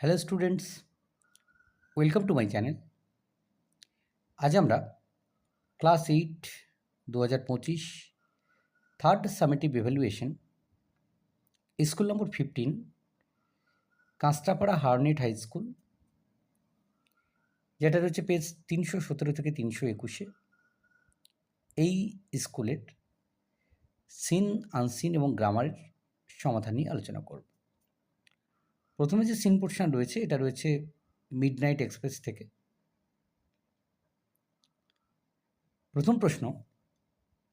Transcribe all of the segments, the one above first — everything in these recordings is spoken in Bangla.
Hello students welcome to my channel আজ আমরা ক্লাস এইট দু হাজার পঁচিশ থার্ড সামেটিভ এভ্যালুয়েশন স্কুল নম্বর fifteen Kanchrapara Harnett high school যেটা রয়েছে পেজ তিনশো সতেরো থেকে তিনশো একুশে। এই স্কুলের সিন আনসিন এবং গ্রামারের সমাধান নিয়ে আলোচনা করব। প্রথমে যে সিন পোর্শন রয়েছে, এটা রয়েছে মিড নাইট এক্সপ্রেস থেকে। প্রথম প্রশ্ন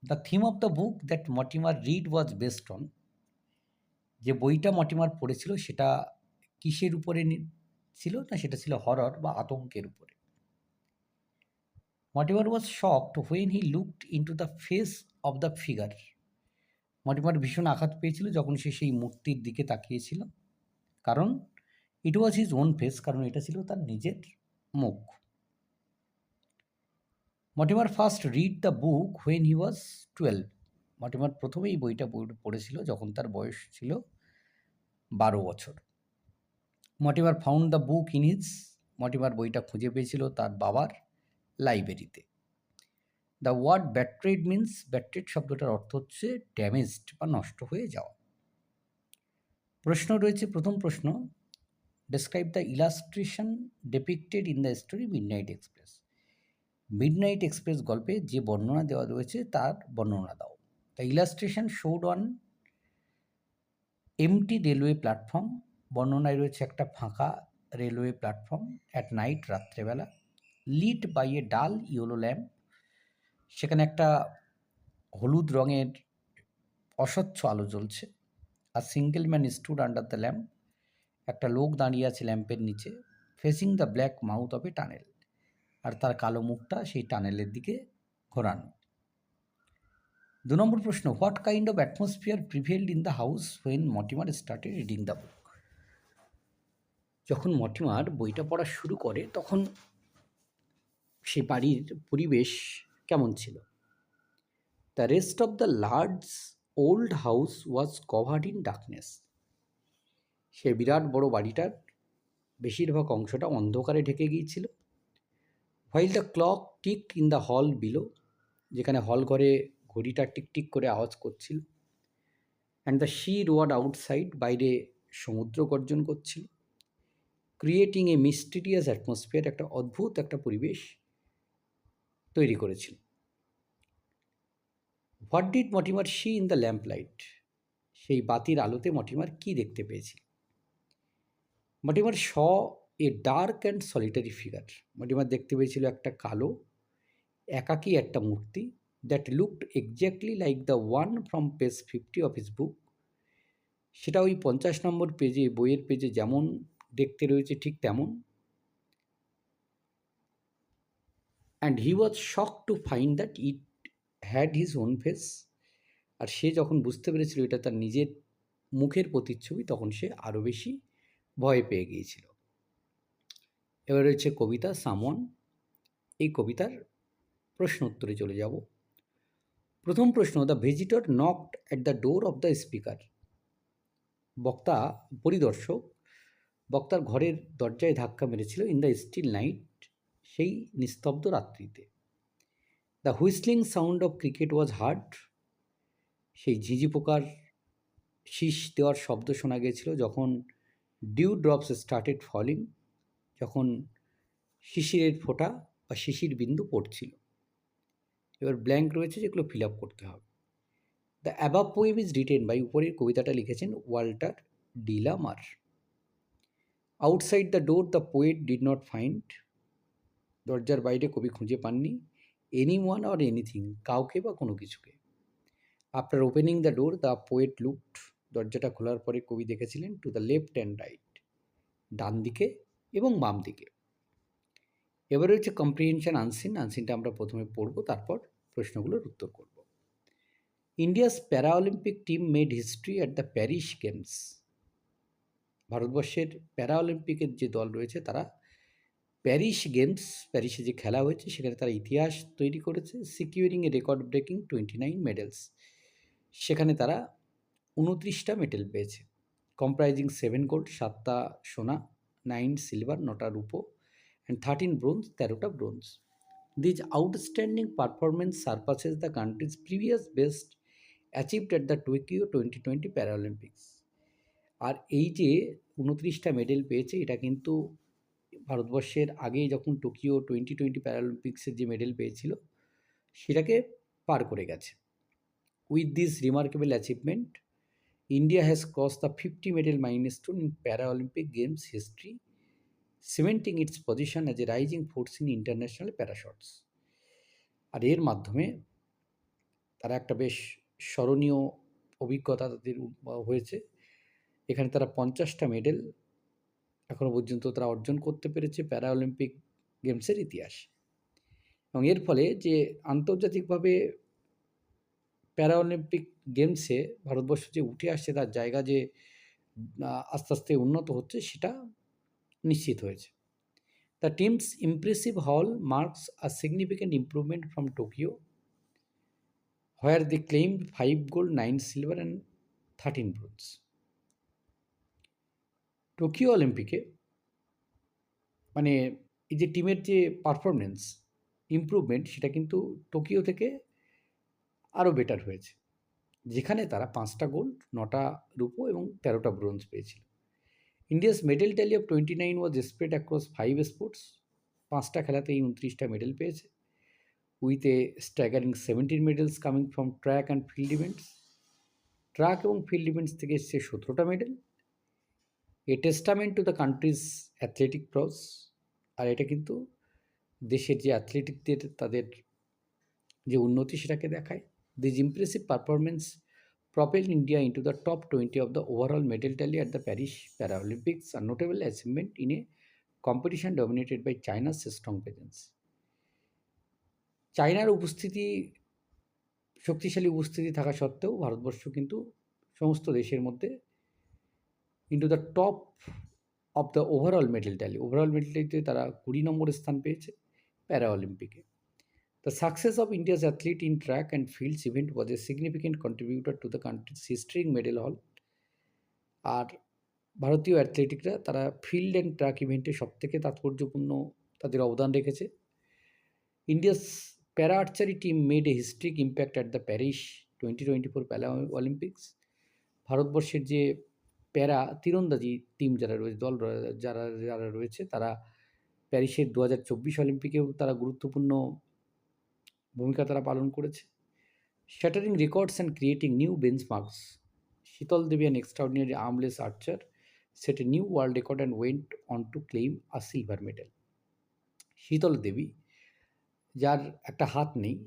the theme of the book that Mortimer read was based on যে বইটা মটিমার পড়েছিল, সেটা কিসের উপরে ছিল না সেটা ছিল হরর বা আতঙ্কের উপরে? Mortimer was shocked when he looked into the face of the figure Mortimer ভীষণ আঘাত পেয়েছিল যখন সে সেই মূর্তির দিকে তাকিয়েছিল। কারণ it was his own face কারণ এটা ছিল তার নিজের মুখ। Mortimer first read the book when he was twelve Mortimer প্রথমে এই বইটা পড়- পড়েছিল যখন তার বয়স ছিল বারো বছর। Mortimer found the book in his Mortimer বইটা খুঁজে পেয়েছিল তার বাবার লাইব্রেরিতে the word battered means battered শব্দটার অর্থ হচ্ছে ড্যামেজড বা নষ্ট হয়ে যাওয়া। প্রশ্ন রয়েছে, প্রথম প্রশ্ন describe the illustration depicted in the story midnight express midnight express গল্পে যে বর্ণনা দেওয়া রয়েছে, তার বর্ণনা দাও। The illustration showed on empty railway platform বর্ণনায় রয়েছে একটা ফাঁকা রেলওয়ে প্ল্যাটফর্ম অ্যাট নাইট রাত্রেবেলা lit by a dull yellow lamp সেখানে একটা হলুদ রঙের অস্বচ্ছ আলো জ্বলছে। আর single man stood under the lamp একটা লোক দাঁড়িয়ে আছে ল্যাম্পের নিচে facing the black mouth of a tunnel আর তার কালো মুখটা সেই টানেলের দিকে ঘোরানো। দু নম্বর প্রশ্ন what kind of atmosphere prevailed in the house when Mortimer started reading the book যখন মটিমার বইটা পড়া শুরু করে, তখন সে বাড়ির পরিবেশ কেমন ছিল? The rest of the large old house was covered in darkness. সে বিরাট বড় বাড়িটার বেশিরভাগ অংশটা অন্ধকারে ঢেকে গিয়েছিল। While the clock tick in the hall below যেখানে হল ঘরে ঘড়িটা টিকটিক করে আওয়াজ করছিল and the sea roared outside বাইরে সমুদ্র গর্জন করছিল ক্রিয়েটিং এ মিস্টিরিয়াস অ্যাটমসফিয়ার একটা অদ্ভুত একটা পরিবেশ তৈরি করেছিল। What did Mortimer see in the lamp light সেই বাতির আলোতে মটিমার কি দেখতে পেয়েছিল? Mortimer saw a dark and solitary figure Mortimer দেখতে পেয়েছিল একটা কালো, একাকী একটা মূর্তি that looked exactly like the one from page fifty of his book সেটা ওই পঞ্চাশ নম্বর পেজে বইয়ের পেজে যেমন দেখতে রয়েছে ঠিক তেমন। And he was shock to find that it had his own face আর সে যখন বুঝতে পেরেছিল এটা তার নিজের মুখের প্রতিচ্ছবি, তখন সে আরও বেশি ভয় পেয়ে গিয়েছিল। এবার রয়েছে কবিতা, সামন। এই কবিতার প্রশ্ন উত্তরে চলে যাব। প্রথম প্রশ্ন the visitor knocked at the door of the speaker বক্তা, পরিদর্শক, বক্তার ঘরের দরজায় ধাক্কা মেরেছিল। ইন দ্য স্টিল নাইট সেই নিস্তব্ধ রাত্রিতে। The whistling sound of cricket was heard সেই ঝিঝি পোকার শীষ দেওয়ার শব্দ শোনা গিয়েছিল যখন ডিউ ড্রপস স্টার্টেড ফলিং যখন শিশিরের ফোঁটা বা শিশির বিন্দু পড়ছিল। এবার ব্ল্যাঙ্ক রয়েছে যেগুলো ফিল আপ করতে হবে। The above poem is written by উপরের কবিতাটা লিখেছেন Walter de la Mare. Outside the door the poet did not find দরজার বাইরে কবি খুঁজে পাননি। এনি ওয়ান অর এনিথিং কাউকে বা কোনো কিছুকে। After opening the door the poet looked দরজাটা খোলার পরে কবি দেখেছিলেন to the left and right ডান দিকে এবং বাম দিকে। এবারে হচ্ছে কম্প্রিহেনশন আনসিন আনসিনটা আমরা প্রথমে পড়ব, তারপর প্রশ্নগুলোর উত্তর করব। India's para Olympic team made history at the Paris games ভারতবর্ষের প্যারা অলিম্পিকের যে দল রয়েছে, তারা প্যারিস গেমস প্যারিসে যে খেলা হয়েছে, সেখানে তারা ইতিহাস তৈরি করেছে securing a record breaking twenty nine medals সেখানে তারা উনত্রিশটা মেডেল পেয়েছে। কম্প্রাইজিং সেভেন গোল্ড সাতটা সোনা নাইন সিলভার নটা রূপো অ্যান্ড থার্টিন ব্রোঞ্জ তেরোটা bronze these outstanding performance surpasses the country's previous best achieved at the Tokyo twenty twenty Paralympics আর এই যে উনত্রিশটা মেডেল পেয়েছে, এটা কিন্তু ভারতবর্ষের আগে যখন টোকিও টোয়েন্টি টোয়েন্টি প্যারালিম্পিক্সের যে মেডেল পেয়েছিল, সেটাকে পার করে গেছে। With this remarkable achievement India has cross the fifty medal milestone in Paralympic games history cementing its position as a rising force in international para sports আর এর মাধ্যমে তারা একটা বেশ স্মরণীয় অভিজ্ঞতা তাদের হয়েছে। এখানে তারা পঞ্চাশটা মেডেল এখনও পর্যন্ত তারা অর্জন করতে পেরেছে প্যারা অলিম্পিক গেমসের ইতিহাস। এবং এর ফলে যে আন্তর্জাতিকভাবে প্যারা অলিম্পিক গেমসে ভারতবর্ষ যে উঠে আসছে, তার জায়গা যে আস্তে আস্তে উন্নত হচ্ছে, সেটা নিশ্চিত হয়েছে। The team's impressive haul marks a significant improvement from Tokyo where they claim five gold nine silver and thirteen bronze Tokyo অলিম্পিকে মানে এই যে টিমের যে পারফরমেন্স ইমপ্রুভমেন্ট সেটা কিন্তু টোকিও থেকে আরও বেটার হয়েছে। যেখানে তারা পাঁচটা গোল্ড নটা রূপো এবং তেরোটা ব্রোঞ্জ পেয়েছিল। India's medal tally of twenty nine was spread across five sports পাঁচটা খেলাতেই উনত্রিশটা মেডেল পেয়েছে। With a staggering seventeen medals coming from track and field events track এবং ফিল্ড ইভেন্টস থেকে এসছে সতেরোটা medal a testament to the country's athletic cross আর এটা কিন্তু দেশের যে অ্যাথলেটিকদের তাদের যে উন্নতি সেটাকে দেখায়। This impressive performance propel India into the top twenty of the overall medal tally at the Paris Paralympics R notable achievement in a competition dominated by চাইনার স্ট্রং প্রেজেন্স চাইনার উপস্থিতি, শক্তিশালী উপস্থিতি থাকা সত্ত্বেও ভারতবর্ষ কিন্তু সমস্ত দেশের মধ্যে into the top of the overall medal tally overall medal ট্যালিতে তারা কুড়ি নম্বর স্থান পেয়েছে প্যারা অলিম্পিকে The success of India's athlete in track and fields event was a significant contributor to the country's history medal haul. আর ভারতীয় অ্যাথলেটিকরা তারা ফিল্ড অ্যান্ড ট্র্যাক ইভেন্টে সবথেকে তাৎপর্যপূর্ণ তাদের অবদান রেখেছে। India's para archery team made a historic impact at the Paris twenty twenty four para Olympics ভারতবর্ষের যে প্যারা, তীরন্দাজি টিম যারা রয়েছে, দল যারা যারা রয়েছে, তারা প্যারিসের দু হাজার চব্বিশ অলিম্পিকেও তারা গুরুত্বপূর্ণ ভূমিকা তারা পালন করেছে। Shattering records and creating new benchmarks Sheetal Devi an extraordinary armless archer set a new world record and went on to claim a silver medal Sheetal Devi, যার একটা হাত নেই,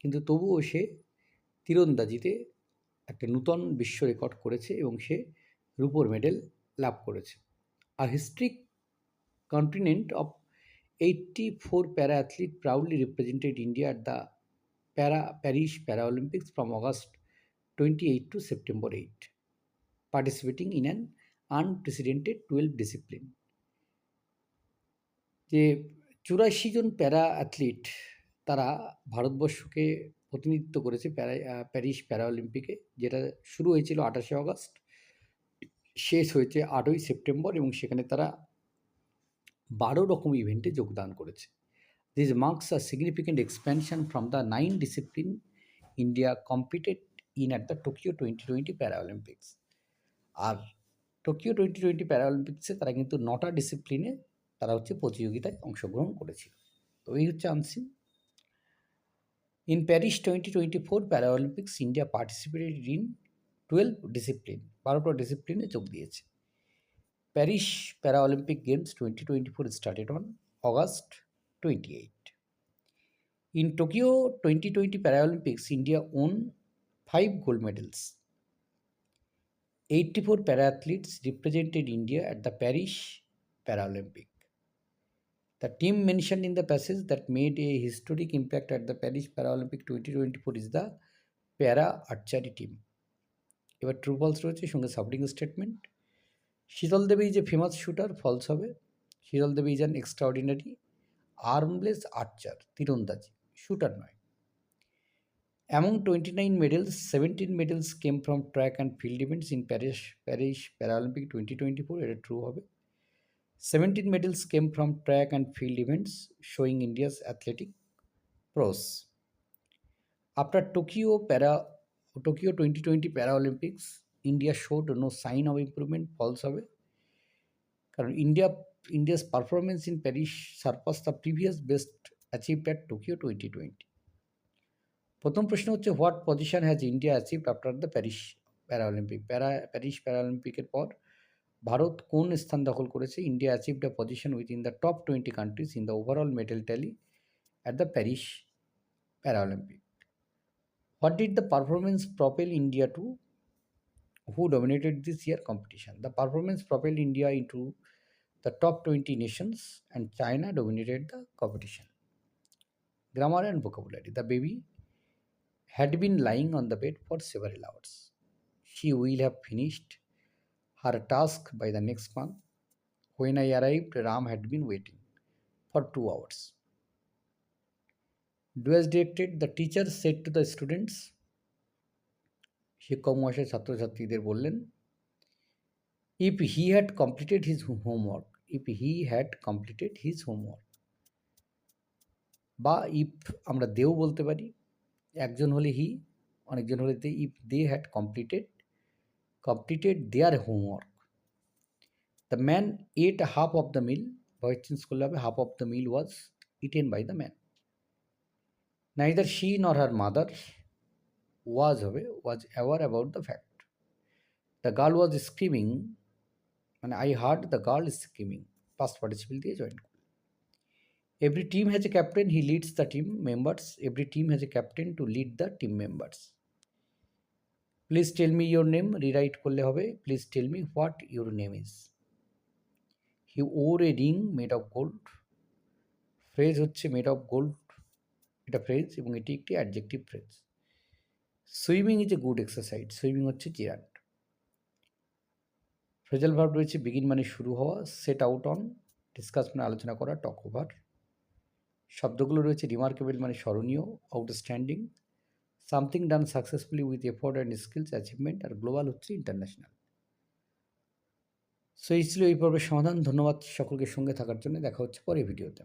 কিন্তু তবুও সে তীরন্দাজিতে একটা নূতন বিশ্ব রেকর্ড করেছে এবং সে রুপোর মেডেল লাভ করেছে। আর historic continent of eighty four para athlete proudly represented India at the para Paris Olympics from August twenty eight to September eight participating in an unprecedented twelve discipline যে চুরাশি জন প্যারা অ্যাথলিট তারা ভারতবর্ষকে প্রতিনিধিত্ব করেছে প্যারা প্যারিস প্যারা অলিম্পিকে যেটা শুরু হয়েছিল আঠাশে অগস্ট শেষ হয়েছে আটই সেপ্টেম্বর এবং সেখানে তারা বারো রকম ইভেন্টে যোগদান করেছে। This marks a significant expansion from the nine discipline India competed in at the Tokyo twenty twenty Paralympics R Tokyo twenty twenty প্যারাঅলিম্পিক্সে তারা কিন্তু নটা ডিসিপ্লিনে তারা হচ্ছে প্রতিযোগিতায় অংশগ্রহণ করেছিল। তো এই হচ্ছে unseen in Paris twenty twenty four Paralympics India participated in twelve discipline বারোটা ডিসিপ্লিনে যোগ দিয়েছে। Paris para Olympic games twenty twenty four started on August twenty eight in Tokyo twenty twenty para Olympics India won five gold medals eighty four para athletes represented India at the Paris para Olympic the team mention in the passage that made a historic impact at the Paris para Olympic twenty twenty four is the para archery team এবার ট্রু ফলস রয়েছে সঙ্গে সাবডিং স্টেটমেন্ট শীতল দেবী যে ফেমাস শুটার ফলস হবে। Sheetal Devi is an extraordinary armless archer তীরন্দাজি shooter নয়। Among twenty nine medals seventeen medals came from track and field events in Paris Paris Paralympic twenty twenty four এটা ট্রু হবে। 17 medals came from track and field events, showing India's athletic prowess. Tokyo Tokyo Para Tokyo 2020 Paralympics, India showed no sign of improvement, falls away. কারণ India India's performance in Paris surpass the previous best achieve at Tokyo twenty twenty প্রথম প্রশ্ন হচ্ছে what position has India achieved after the Paris Paralympic para Paris প্যারাঅলিম্পিকের পর ভারত কোন স্থান দখল করেছে? India achieve the position with in the top twenty countries in the overall medal tally at the Paris Paralympic What did the performance propel India to? Who dominated this year competition? The performance propelled India into the top 20 nations and China dominated the competition. Grammar and vocabulary. The baby had been lying on the bed for several hours. She will have finished her task by the next month. When I arrived, Ram had been waiting for two hours. Do as directed, the teacher said to the students, শিক্ষক মহাশয় ছাত্রছাত্রীদের বললেন if he had completed his homework if he had completed his homework বা ইফ আমরা দেও বলতে পারি একজন হলে হি অনেকজন হলে they if they had completed completed their homework the man ate half of the meal voice change করলে হবে half of the meal was eaten by the man neither she nor her mother was হবে was aware about the fact the girl was screaming মানে I heard the girl screaming past participle দিয়ে জয়েন করবে every team has a captain he leads the team members every team has a captain to lead the team members please tell me your name rewrite করলে হবে। Please tell me what your name is he wore a ring made of gold phrase হচ্ছে মেড অফ গোল্ড এটা ফ্রেজ এবং এটি একটি adjective phrase swimming is a good exercise swimming হচ্ছে জিরাট। ফ্রেজাল ভার্ব রয়েছে বিগিন মানে শুরু হওয়া সেট আউট অন ডিসকাস মানে আলোচনা করা টক ওভার শব্দগুলো রয়েছে রিমার্কেবল মানে স্মরণীয় outstanding something done successfully with effort and skills achievement R global হচ্ছে ইন্টারন্যাশনাল সো এই ছিল এই পর্বের সমাধান। ধন্যবাদ সকলকে সঙ্গে থাকার জন্য। দেখা হচ্ছে পরে ভিডিওতে।